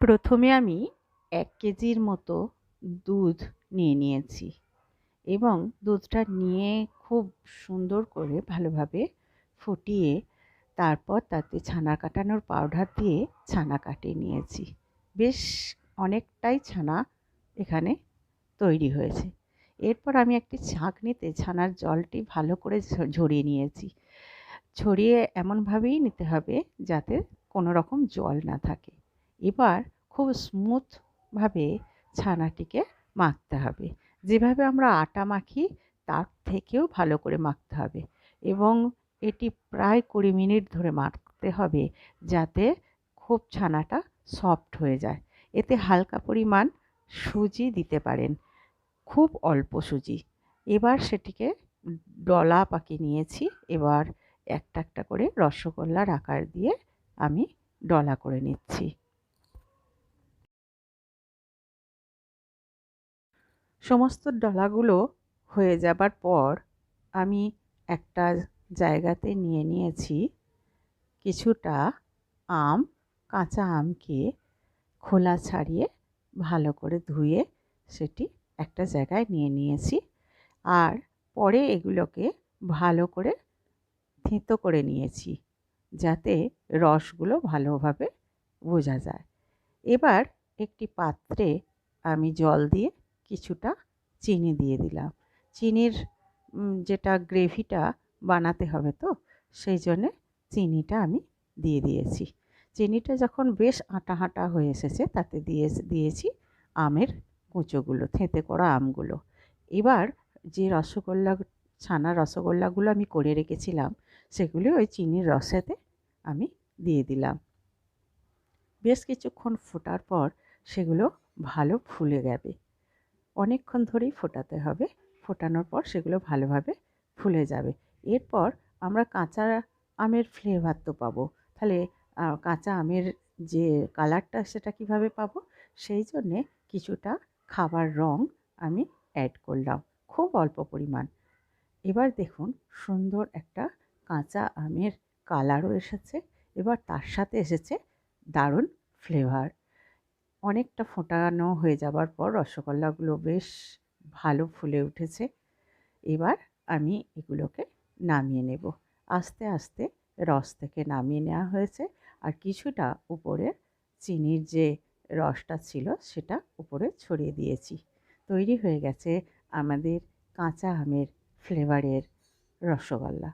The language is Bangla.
প্রথমে আমি এক কেজির মতো দুধ নিয়ে নিয়েছি এবং দুধটা নিয়ে খুব সুন্দর করে ভালোভাবে ফুটিয়ে তারপর তাতে ছানা কাটানোর পাউডার দিয়ে ছানা কাটিয়ে নিয়েছি। বেশ অনেকটাই ছানা এখানে তৈরি হয়েছে। এরপর আমি একটি ছাঁকনিতে ছানার জলটি ভালো করে ঝরিয়ে নিয়েছি। ছড়িয়ে এমনভাবেই নিতে হবে যাতে কোনো রকম জল না থাকে। এবার খুব স্মুথভাবে ছানাটিকে মাখতে হবে। যেভাবে আমরা আটা মাখি, তার থেকেও ভালো করে মাখতে হবে এবং এটি প্রায় কুড়ি মিনিট ধরে মাখতে হবে যাতে খুব ছানাটা সফট হয়ে যায়। এতে হালকা পরিমাণ সুজি দিতে পারেন, খুব অল্প সুজি। এবার সেটিকে ডলা পাকিয়ে নিয়েছি, এবার একটা একটা করে রসগোল্লার আকার দিয়ে আমি ডলা করে নিচ্ছি। সমস্ত ডলাগুলো হয়ে যাবার পর আমি একটা জায়গাতে নিয়ে নিয়েছি কিছুটা আম, কাঁচা আমকে খোলা ছাড়িয়ে ভালো করে ধুয়ে সেটি একটা জায়গায় নিয়ে নিয়েছি আর পরে এগুলোকে ভালো করে থেঁতো করে নিয়েছি যাতে রসগুলো ভালোভাবে বোঝা যায়। এবার একটি পাত্রে আমি জল দিয়ে কিছুটা চিনি দিয়ে দিলাম। চিনির যেটা গ্রেভিটা বানাতে হবে তো, সেই জন্যে চিনিটা আমি দিয়ে দিয়েছি। চিনিটা যখন বেশ আটা আটা হয়ে এসেছে, তাতে দিয়ে, দিয়েছি আমের কুঁচোগুলো, থেঁতে করা আমগুলো। এবার যে রসগোল্লা, ছানা রসগোল্লাগুলো আমি করে রেখেছিলাম, সেগুলি ওই চিনির রসেতে আমি দিয়ে দিলাম। বেশ কিছুক্ষণ ফোটার পর সেগুলো ভালো ফুলে যাবে অনেকক্ষণ ধরেই ফোটাতে হবে। ফোটানোর পর সেগুলো ভালোভাবে ফুলে যাবে। এরপর আমরা কাঁচা আমের ফ্লেভার তো পাবো। তাহলে কাঁচা আমের যে কালারটা সেটা কীভাবে পাবো? সেই জন্যে কিছুটা খাবার রং আমি অ্যাড করলাম। খুব অল্প পরিমাণ। এবার দেখুন, সুন্দর একটা কাঁচা আমের কালারও এসেছে। এবার তার সাথে এসেছে দারুণ ফ্লেভার অনেকটা ফোটানো হয়ে যাবার পর রসগোল্লাগুলো বেশ ভালো ফুলে উঠেছে। এবার আমি এগুলোকে নামিয়ে নেব। আস্তে আস্তে রস থেকে নামিয়ে নেওয়া হয়েছে আর কিছুটা উপরে চিনির যে রসটা ছিল সেটা উপরে ছড়িয়ে দিয়েছি। তৈরি হয়ে গেছে আমাদের কাঁচা আমের ফ্লেভারের রসগোল্লা।